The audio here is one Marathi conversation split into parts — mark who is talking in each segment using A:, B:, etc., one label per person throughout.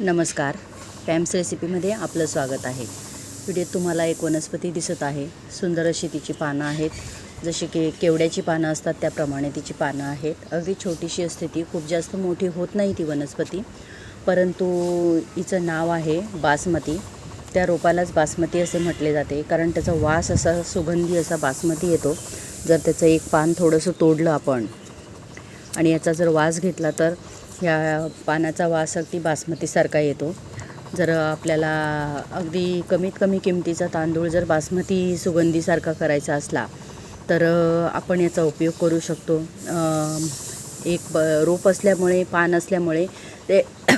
A: नमस्कार. पॅम्स रेसिपीमध्ये आपलं स्वागत आहे. व्हिडिओत तुम्हाला एक वनस्पती दिसत आहे. सुंदर अशी तिची पानं आहेत. जशी की केवड्याची पानं असतात त्याप्रमाणे तिची पानं आहेत. अगदी छोटीशी असते ती. खूप जास्त मोठी होत नाही ती वनस्पती. परंतु हिचं नाव आहे बासमती. त्या रोपालाच बासमती असे म्हटले जाते. कारण त्याचा वास असा सुगंधी असा बासमती येतो. जर त्याचं एक पान थोडंसं तोडलं आपण आणि याचा जर वास घेतला तर ह्या पानाचा वास अगदी बासमतीसारखा येतो. जर आपल्याला अगदी कमीत कमी किमतीचा तांदूळ जर बासमती सुगंधीसारखा करायचा असला तर आपण याचा उपयोग करू शकतो. एक ब रोप असल्यामुळे पान असल्यामुळे ते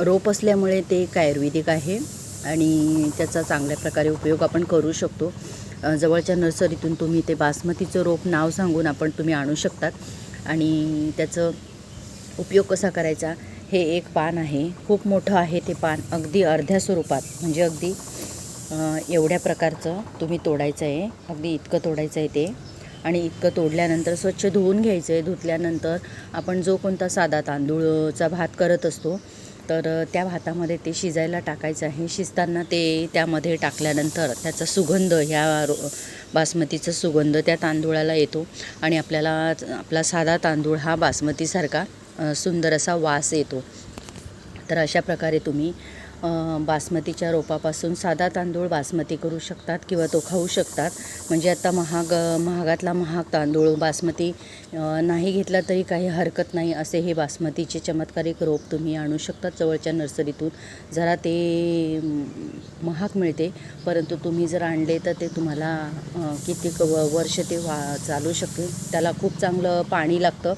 A: रोप असल्यामुळे ते एक आयुर्वेदिक आहे. आणि त्याचा चांगल्या प्रकारे उपयोग आपण करू शकतो. जवळच्या नर्सरीतून तुम्ही ते बासमतीचं रोप नाव सांगून आपण तुम्ही आणू शकतात. आणि त्याचं उपयोग कसा करायचा हे एक पान आहे. खूप मोठं आहे ते पान अगदी अर्ध्या स्वरूपात. म्हणजे अगदी एवढ्या प्रकारचं तुम्ही तोडायचं आहे अगदी इतकं तोडायचं आहे ते. आणि इतकं तोडल्यानंतर स्वच्छ धुवून घ्यायचं आहे धुतल्यानंतर आपण जो कोणता साधा तांदूळचा भात करत असतो तर त्या भातामध्ये ते शिजायला टाकायचं आहे. शिजताना ते त्यामध्ये टाकल्यानंतर त्याचा सुगंध ह्या रो बासमतीचा सुगंध त्या तांदूळाला येतो आणि आपल्याला आपला साधा तांदूळ हा बासमतीसारखा सुंदर असा वास येतो. तर अशा प्रकारे तुम्ही बासमतीच्या रोपापासून साधा तांदूळ बासमती करू शकतात किंवा तो खाऊ शकतात. म्हणजे आता महाग महागातला महाग तांदूळ बासमती नाही घेतला तरी काही हरकत नाही असे हे बासमतीचे चमत्कारिक रोप तुम्ही आणू शकतात जवळच्या नर्सरीतून. जरा ते महाग मिळते परंतु तुम्ही जर आणले तर ते तुम्हाला किती कितीक व वर्ष ते वा चालू शकते त्याला खूप चांगलं पाणी लागतं.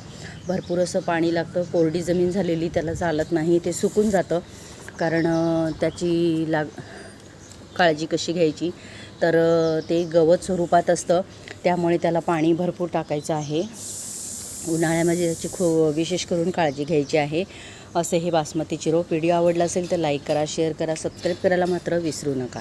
A: भरपूर असं पाणी लागतं. कोरडी जमीन झालेली त्याला चालत नाही. ते सुकून जातं. कारण त्याची लाग काळजी कशी घ्यायची? तर ते गवत स्वरूपात असतं. त्यामुळे त्याला पाणी भरपूर टाकायचं आहे. उन्हाळ्यामध्ये त्याची खू विशेष करून काळजी घ्यायची आहे. असे हे बासमतीचे रोप. व्हिडिओ आवडला असेल तर लाईक करा शेअर करा सबस्क्राईब करायला मात्र विसरू नका.